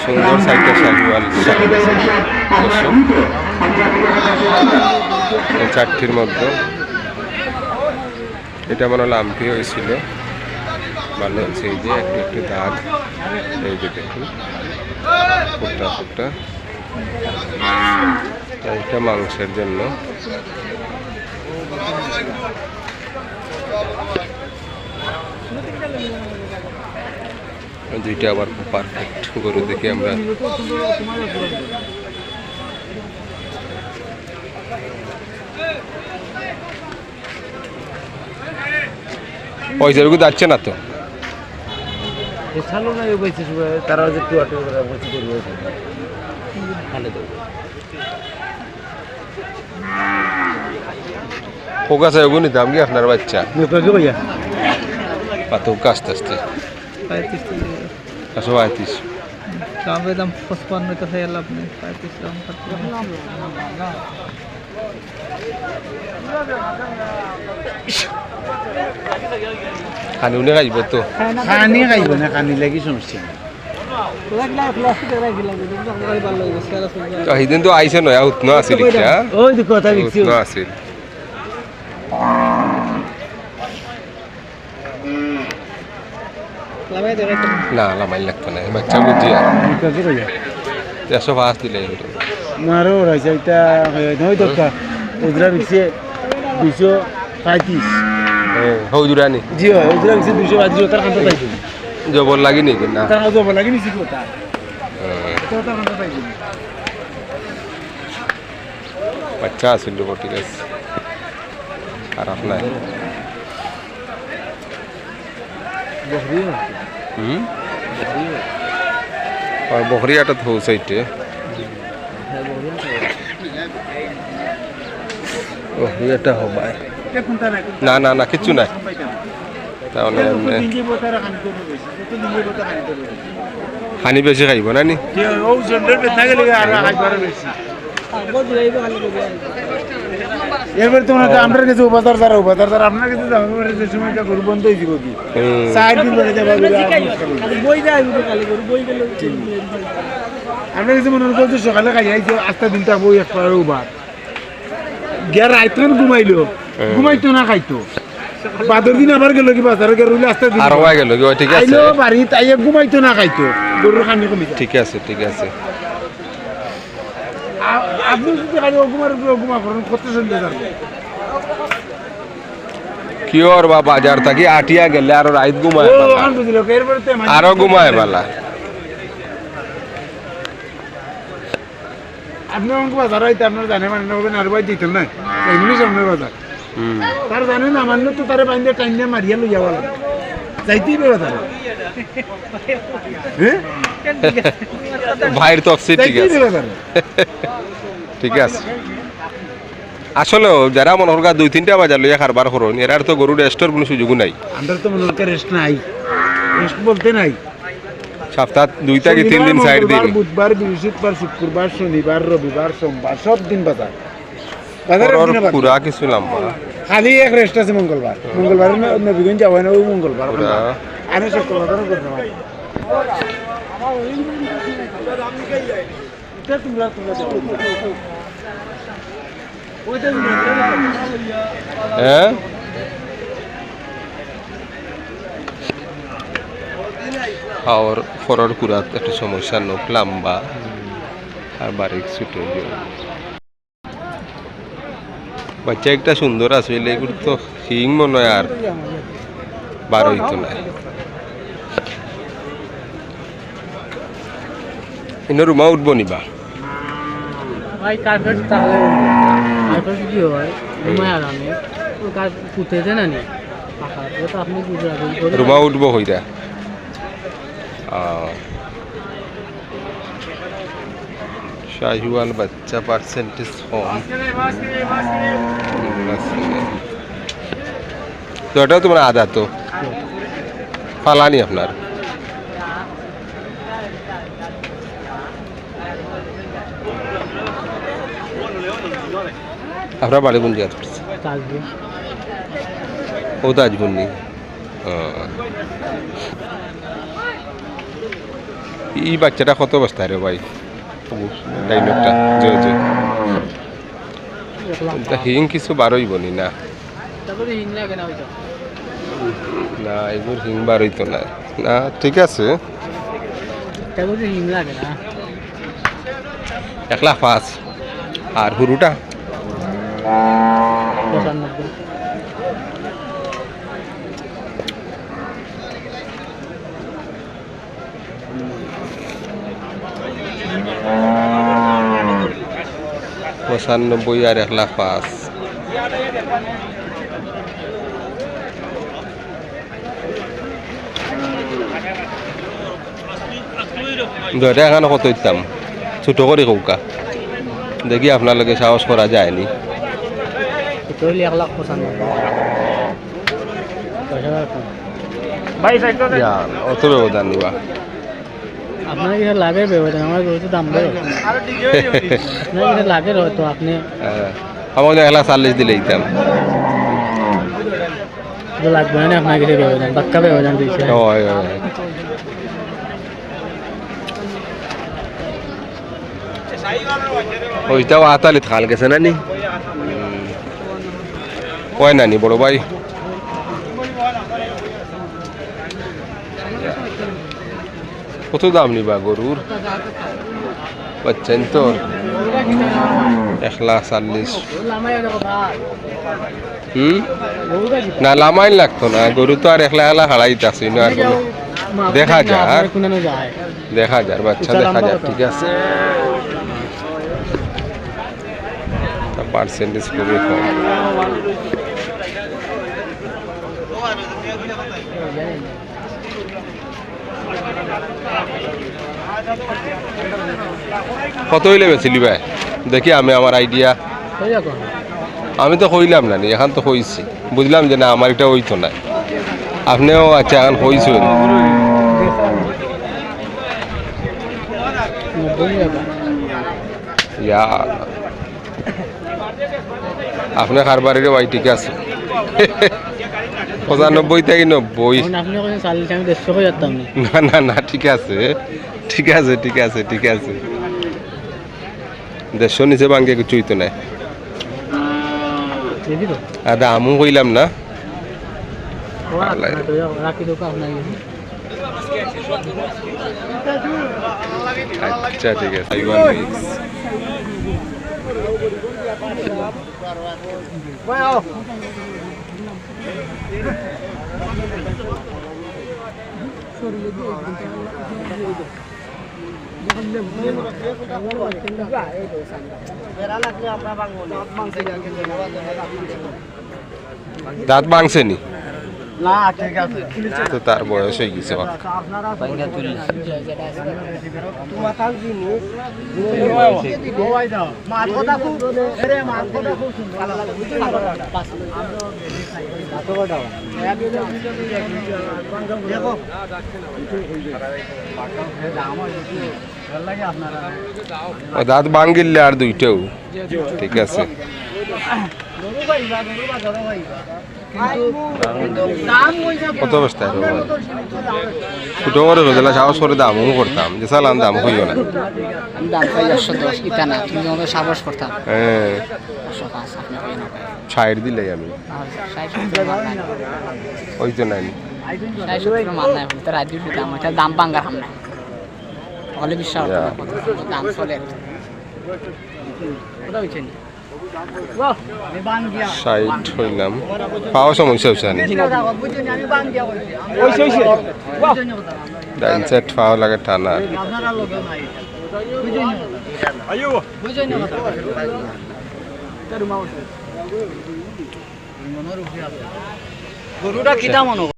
সুন্দর সাইকেল শাহিওয়াল এই চারটির মধ্যে। এটা মনে হলো আম্পি হয়েছিল? হয়েছে এই যে একটু একটু দাগ। এই যে দেখুন, ফুটটা ফুটটা। এটা মাংসের জন্য। দুইটা আবার পারফেক্ট গরু দেখে আমরা। পয়সাটুকু যাচ্ছে না তো? তারা যে ফোকাস আছে ওগুলো নিতাম কি আপনার বাচ্চা? নেপাকে ভাইয়া পাতক আস্তে আস্তে পঁয়ত্রিশ একশো পঁয়ত্রিশ দামের দাম পঁচপান্ন তো হয়ে লাভ নেই পঁয়ত্রিশ দাম খানি উনি খাইব তো খানি খাইব না খানি লাগি সমস্যা তো সেইদিন তো আইসে নয়া উৎন আছিল উৎন আছিল না লামাই লাগতো না বাচ্চা ভাইয়া একশো পাঁচ দিলে মারো রয়েছে এটা নয় দরকার উজরা বিকছে দুইশো পঁয়ত্রিশ হৌজুরানি জি হয় উজরা বিকছে দুইশো পঁয়ত্রিশ তার পাইছি জবর লাগি নাকি না? তার যাব লাগে নিছি কথা বাচ্চা আছিল ঠিক আছে খারাপ নাই। হুম? আর বকরিয়াটা তো সাইটে বকরিয়াটা হবাই না না না কিচ্ছু নাই। তাহলে বোতারা বেশি খাইব না ও, জন্ডের বেশি। এরপরে তোমরা আমরা কাছে উপাদার দ্বারা উপাদার দ্বারা। আপনার কাছে যাব এবারে যে সময়টা গরু বন্ধ হয়ে যাব কি। চার দিন ধরে যাব বই যায় বই গেলে আমরা কাছে মনে করছ সকালে খাই আইছো আস্তে দিনটা বই একটা উবার গিয়া রাইতন ঘুমাইলো। ঘুমাইতো না খাইতো। বাদর দিন আবার গেল কি বাজারে গেল আস্তে দিন আর গেল কি? ঠিক আছে। আইলো বাড়িতে আইয়া ঘুমাইতো না খাইতো। গরুর খানি কমি ঠিক আছে ঠিক আছে। আপনি যদি খালি অগুমার উপরে অগুমা করেন কত শুনতে যাবেন কিয়র বা বাজার থাকি আটিয়া গেলে আর রাইত ঘুমায় আরও ঘুমায় বালা। আপনি অঙ্ক বাজার হইতে আপনার জানে মানে না আর বাই দিতেন না এমনি সামনে বাজার। তার জানে না মানলে তো তারে বাইন্দে টাইনে মারিয়া লইয়া বলা যাইতেই হ্যাঁ? ভাইয়ের তফসি ঠিক আছে। ঠিক আছে। আসলে যারা মনে করা দুই তিনটা বাজার লইয়া খারবার করুন এরার তো গরু রেস্টোর কোনো সুযোগ নাই। আমরা তো মনে রেস্ট নাই। রেস্ট বলতে নাই। সপ্তাহ দুই থেকে তিন দিন সাইড দিন। বুধবার বৃহস্পতিবার শুক্রবার শনিবার রবিবার সোমবার সব দিন বাজার। বাজারের দিনে বাজার। পুরা কিছু লম্বা খালি এক রেস্ট আছে মঙ্গলবার। মঙ্গলবার নবীগঞ্জ যাওয়া না ওই মঙ্গলবার। আমি শুক্রবার করতে পারি হ্যাঁ? আর ফরর কুরাত একটা সমস্যা নোক লম্বা। আর বারিক ছুটে বাচ্চা একটা সুন্দর আছে এগুলো তো হিং মনে হয় আর বার হইতো না ইনো রুমা উঠবো নিবা ভাই কার্পেট তাহলে কার্পেট কি হয়? আরামে আপনি রুমা উঠবো হইরা। শাহিওয়াল বাচ্চা পার্সেন্টেজ কম। তো এটাও তোমার আদা তো? ফালানি আপনার? আপনার বাড়ি কোন জায়গা ও তো আজগুন নেই ই বাচ্চাটা কত বস্তায় রে ভাই? জয় জয় এক হিং কিছু বারোই বনি না। না এগুলো হিং বারোই তো না না ঠিক আছে। তারপরে হিং এক লাখ পাঁচ। আর হুরুটা? পঁচানব্বই আর এক লাখ পাঁচ। দুটা এখানে কত ইতাম ছোট করে কৌকা। দেখি আপনার সাহস করা যায়নি। অত ব্যবধান নিবা আপনার কিনা লাগে ব্যবধান আমার গরুতে দাম দেয় আপনার কিনা লাগে হয়তো আপনি? হ্যাঁ, আমাকে এক লাখ চাল্লিশ দিলে দিতাম লাগবে না আপনার কাছে ব্যবধান বাক্কা ব্যবধান দিয়েছে। ওইটাও আতালি থাল গেছে না নি হুম। কয় নানি বড় ভাই? কত দাম নিবা গরুর? পাচ্ছেন তো এক লাখ চাল্লিশ। হুম? না লামাইন লাগতো না। গরু তো আর একলা একলা হারাইতাছি না আর কোনো। দেখা যায় দেখা যার বাচ্চা দেখা যাক ঠিক আছে। পার্সেন্টেজ খুবই কম। কত হইলে বেছিলি ভাই? দেখি আমি আমার আইডিয়া আমি তো কইলাম না এখন তো কইছি। বুঝলাম যে না, আমার এটা হইতো না আপনিও আচ্ছা এখন ইয়া। আপনার কারবারের ভাই ঠিক আছে? পঁচানব্বই থেকে নব্বই। না না না, ঠিক আছে। ঠিক আছে ঠিক আছে ঠিক আছে। দেড়শো নিচে ভাঙ্গে কিছুই তো নাই আর দামও কইলাম না। আচ্ছা ঠিক আছে। দাঁত ভাঙছে নি তো তার বয়স হয়ে গেছে অনেক। দাঁত ভাঙিলে আর দুইটাও ঠিক আছে। কত অবস্থায় রো করে রোজলা সাহস করে দামও করতাম যে সালাম দাম হইও না। হ্যাঁ। ছাইড় দিলে আমি। নাই। ওই তো নাই। দাম বাঙ্গার হাম নাই। হলে বিশ্বাস ষাট হইলাম। পাওয়া সমস্যা হচ্ছে ডাইন সেট পাওয়া লাগে টানা। গরুটা কিটা মনে